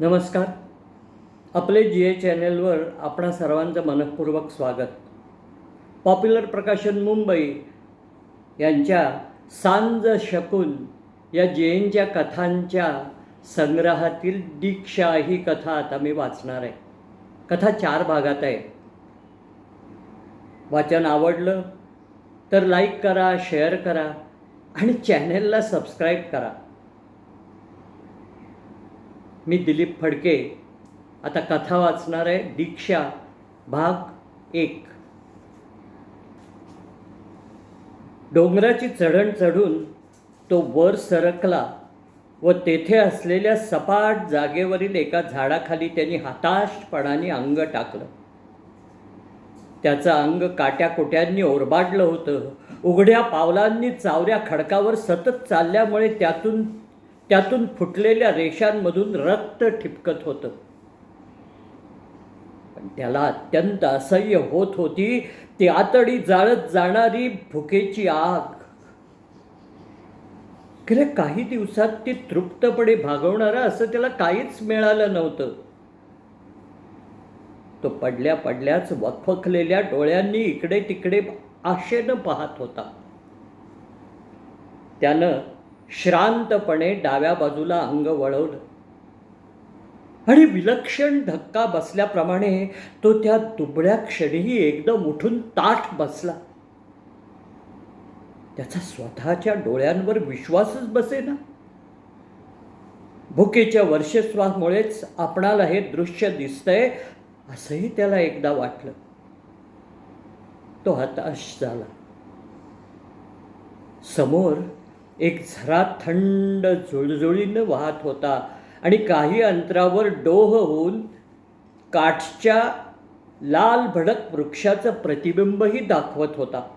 नमस्कार. आपले जी ए चॅनेलवर आपणा सर्वांचं मनपूर्वक स्वागत. पॉप्युलर प्रकाशन मुंबई यांच्या सांज शकून या जैनच्या कथांच्या संग्रहातील दीक्षा ही कथा आता मी वाचणार आहे. कथा चार भागात आहे. वाचन आवडलं तर लाईक करा शेअर करा आणि चॅनेलला सबस्क्राईब करा. मी दिलीप फडके. आता कथा वाचणार आहे दीक्षा भाग एक. डोंगराची चढण चढून तो वर सरकला व तेथे असलेल्या सपाट जागेवरील एका झाडाखाली त्यांनी हताशपणाने अंग टाकलं. त्याचं अंग काट्याकोट्यांनी ओरबाडलं होतं. उघड्या पावलांनी चावऱ्या खडकावर सतत चालल्यामुळे त्यातून त्यातून फुटलेल्या रेषांमधून रक्त ठिपकत होतं. पण त्याला अत्यंत असह्य होत होती ती आतडी जाळत जाणारी भुकेची आग. गेल्या काही दिवसात ती तृप्तपणे भागवणारं असं त्याला काहीच मिळालं नव्हतं. तो पडल्या पडल्याच वखवखलेल्या डोळ्यांनी इकडे तिकडे आशेनं पाहत होता. त्यानं श्रांतपणे डाव्या बाजूला अंग वळवलं. आणि विलक्षण धक्का बसल्याप्रमाणे तो त्या दुबळ्या क्षणीही एकदम उठून ताठ बसला. त्याचा स्वतःच्या डोळ्यांवर विश्वासच बसेना. भुकेच्या वर्षस्वामुळेच आपणाला हे दृश्य दिसतंय असंही त्याला एकदा वाटलं. तो हताश झाला. समोर एक झरा थंड जुळजुळीनं वाहत होता आणि काही अंतरावर डोह होऊन काठच्या लाल भडक वृक्षाचं प्रतिबिंबही दाखवत होता.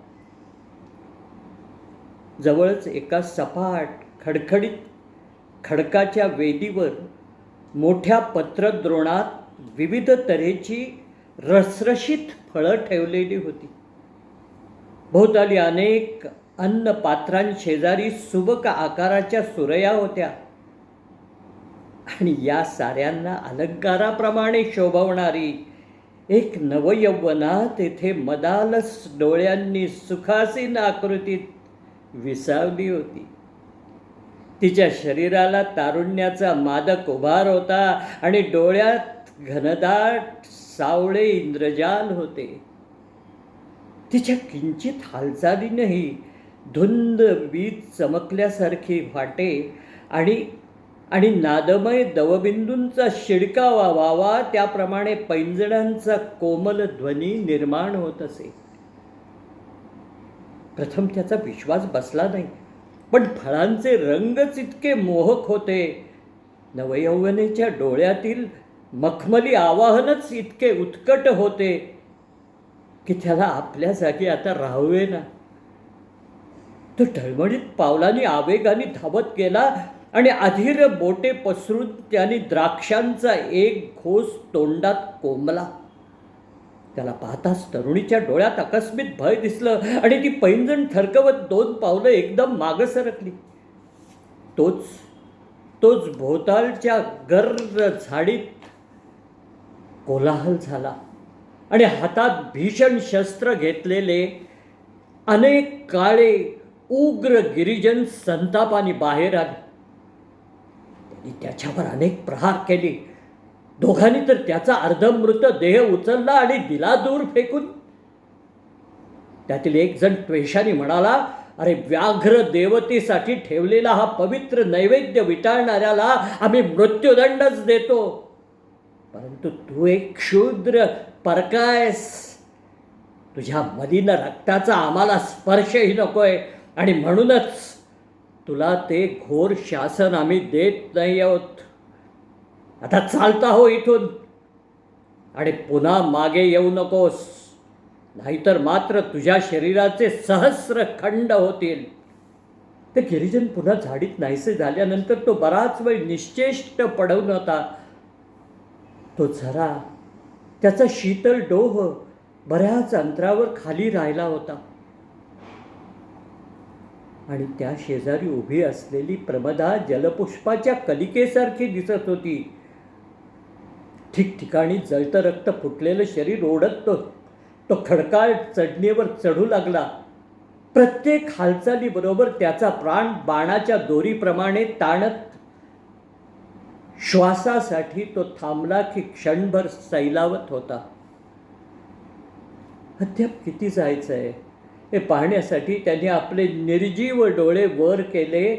जवळच एका सपाट खडखडीत खडकाच्या वेदीवर मोठ्या पत्रद्रोणात विविध तऱ्हेची रसरशीत फळं ठेवलेली होती. भोवताली अनेक अन्न पात्रांशेजारी सुबक आकाराच्या सुरया होत्या. आणि या साऱ्यांना अलंकाराप्रमाणे शोभवणारी एक नवयौवना तेथे मदालस डोळ्यांनी सुखासीन आकृतीत विसावली होती. तिच्या शरीराला तारुण्याचा मादक उभार होता आणि डोळ्यात घनदाट सावळे इंद्रजाल होते. तिच्या किंचित हालचालीनंही धुंद वीज चमकल्यासारखी वाटे आणि आणि नादमय दवबिंदूंचा शिडकावा व्हावा त्याप्रमाणे पैंजणांचा कोमल ध्वनी निर्माण होत असे. प्रथम त्याचा विश्वास बसला नाही पण फळांचे रंगच इतके मोहक होते. नवयौवनेच्या डोळ्यातील मखमली आवाहनच इतके उत्कट होते की त्याला आपल्या जागी आता राहावे ना. तो ढळमळीत पावलांनी आवेगाने धावत गेला आणि अधीर बोटे पसरून त्याने द्राक्षांचा एक घोस तोंडात कोंबला. त्याला पाहताच तरुणीच्या डोळ्यात अकस्मित भय दिसलं आणि ती पैंजण थरकवत दोन पावलं एकदम मागं सरकली. तोच तोच भोवतालच्या गर्र झाडीत कोलाहल झाला आणि हातात भीषण शस्त्र घेतलेले अनेक काळे उग्र गिरिजन संतापाने बाहेर आले. त्यांनी त्याच्यावर अनेक प्रहार केले. दोघांनी तर त्याचा अर्धमृत देह उचलला आणि दिला दूर फेकून. त्यातील एक जण त्वेषाने म्हणाला अरे व्याघ्र देवतेसाठी ठेवलेला हा पवित्र नैवेद्य विटाळणाऱ्याला आम्ही मृत्यूदंडच देतो. परंतु तू एक क्षुद्र परकायस. तुझ्या मदीनं रक्ताचा आम्हाला स्पर्शही नकोय. आणि म्हणूनच तुला ते घोर शासन आम्ही देत नाही आहोत. आता चालता हो इथून. आणि पुन्हा मागे येऊ नकोस. नाहीतर मात्र तुझ्या शरीराचे सहस्र खंड होतील. ते गिरिजन पुन्हा झाडीत नाहीसे झाल्यानंतर तो बराच वेळ निश्चेष्ट पडवून होता. तो झरा त्याचा शीतल डोह बऱ्याच अंतरावर खाली राहिला होता. आणि त्या शेजारी उभी असलेली प्रमदा जलपुष्पाच्या कलिकेसारखी दिसत होती. ठिकठिकाणी जळतं रक्त फुटलेलं शरीर ओढत तो तो खडकाळ चढणीवर चढू लागला. प्रत्येक हालचालीबरोबर त्याचा प्राण बाणाच्या दोरीप्रमाणे ताणत श्वासासाठी तो थांबला की क्षणभर सैलावत होता. अद्याप किती जायचं आहे हे पाहण्यासाठी त्याने आपले निर्जीव डोळे वर केले.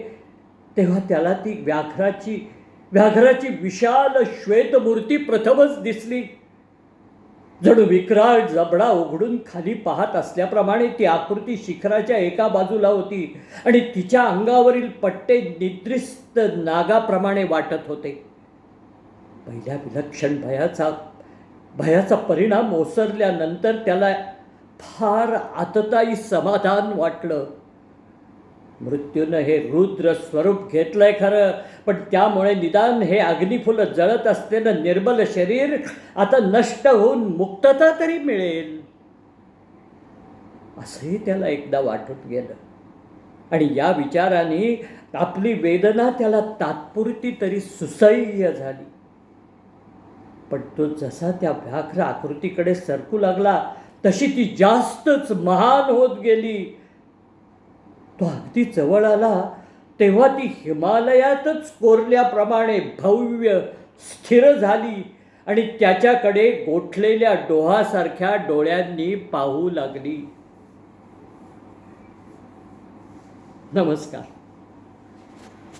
तेव्हा त्याला ती व्याघ्राची व्याघ्राची विशाल श्वेतमूर्ती प्रथमच दिसली. जणू विक्राळ जबडा उघडून खाली पाहत असल्याप्रमाणे ती आकृती शिखराच्या एका बाजूला होती आणि तिच्या अंगावरील पट्टे निद्रिस्त नागाप्रमाणे वाटत होते. पहिल्या विलक्षण भयाचा भयाचा परिणाम ओसरल्यानंतर त्याला फार आतताई समाधान वाटलं. मृत्यूनं हे रुद्र स्वरूप घेतलंय खरं पण त्यामुळे निदान हे अग्निफुलं जळत असलेलं निर्बल शरीर आता नष्ट होऊन मुक्तता तरी मिळेल. असंही त्याला एकदा वाटत गेलं. आणि या विचाराने आपली वेदना त्याला तात्पुरती तरी सुसह्य झाली. पण तो जसा त्या व्याघ्र आकृतीकडे सरकू लागला तशी ती जास्तच महान होत गेली. तो अगदी जवळ आला तेव्हा ती हिमालयातच कोरल्याप्रमाणे भव्य स्थिर झाली आणि त्याच्याकडे गोठलेल्या डोहासारख्या डोळ्यांनी पाहू लागली. नमस्कार.